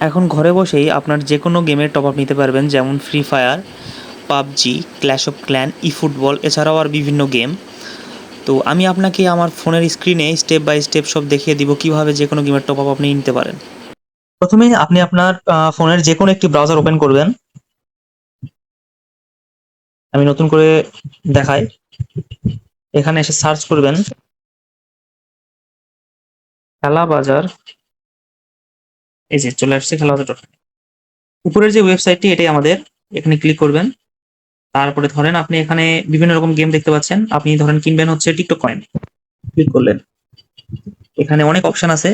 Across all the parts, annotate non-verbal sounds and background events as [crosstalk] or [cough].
এখন ঘরে বসেই আপনার যে কোনো গেমের টপ আপ নিতে পারবেন, যেমন Free Fire PUBG Clash of Clan e football এছাড়াও আর বিভিন্ন গেম তো আমি আপনাকে আমার ফোনের স্ক্রিনে স্টেপ বাই স্টেপ সব দেখিয়ে দিব কীভাবে যে কোনো গেমের টপ আপ আপনি নিতে পারেন। প্রথমে আপনি আপনার ফোনের যে কোনো একটি ব্রাউজার ওপেন করবেন। আমি নতুন করে দেখাই। এখানে এসে সার্চ করবেন। খেলা বাজার এই যে চলে আসছে খেলা বাজার উপরের যে ওয়েবসাইটটি এটাই আমাদের। এখানে ক্লিক করবেন। তারপরে ধরেন আপনি এখানে বিভিন্ন রকম গেম দেখতে পাচ্ছেন। আপনি ধরেন কিনবেন হচ্ছে টিকটক কয়েন ক্লিক করলেন। এখানে অনেক অপশন আছে।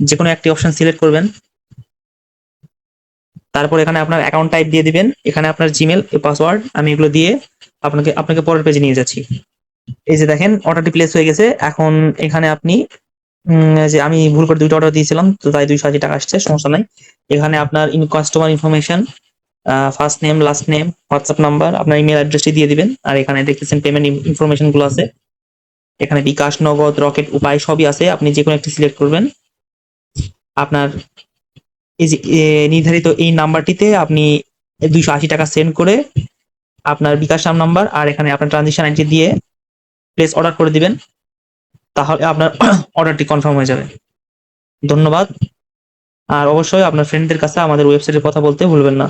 যে কোনো একটি অপশন সিলেক্ট করবেন। তারপর এখানে আপনার অ্যাকাউন্ট টাইপ দিয়ে দিবেন। এখানে আপনার জিমেল পাসওয়ার্ড আমি এগুলো দিয়ে আপনাকে আপনাকে পরের পেজে নিয়ে যাচ্ছি। এই যে দেখেন অর্ডারটি প্লেস হয়ে গেছে। এখন এখানে আপনি যে আমি ভুল করে দুইটা অর্ডার দিয়েছিলাম, তো তাই দুইশো আশি টাকা আসছে, সমস্যা নাই। এখানে আপনার in customer information first name last name WhatsApp number আপনার ইমেল অ্যাড্রেসটি দিয়ে দিবেন। আর এখানে দেখতেছেন পেমেন্ট ইনফরমেশনগুলো আছে। এখানে বিকাশ, নগদ, রকেট, উপায় সবই আছে। আপনি যে কোনো একটি সিলেক্ট করবেন। আপনার এই যে নির্ধারিত এই নাম্বারটিতে আপনি দুইশো আশি টাকা সেন্ড করে আপনার বিকাশ নাম নাম্বার আর এখানে আপনার ট্রানজেকশন আইডি দিয়ে প্লেস অর্ডার করে দিবেন। তাহলে আপনার [clears throat] অর্ডারটি কনফার্ম হয়ে যাবে। ধন্যবাদ। আর অবশ্যই আপনার ফ্রেন্ডদের কাছে আমাদের ওয়েবসাইটের কথা বলতে ভুলবেন না।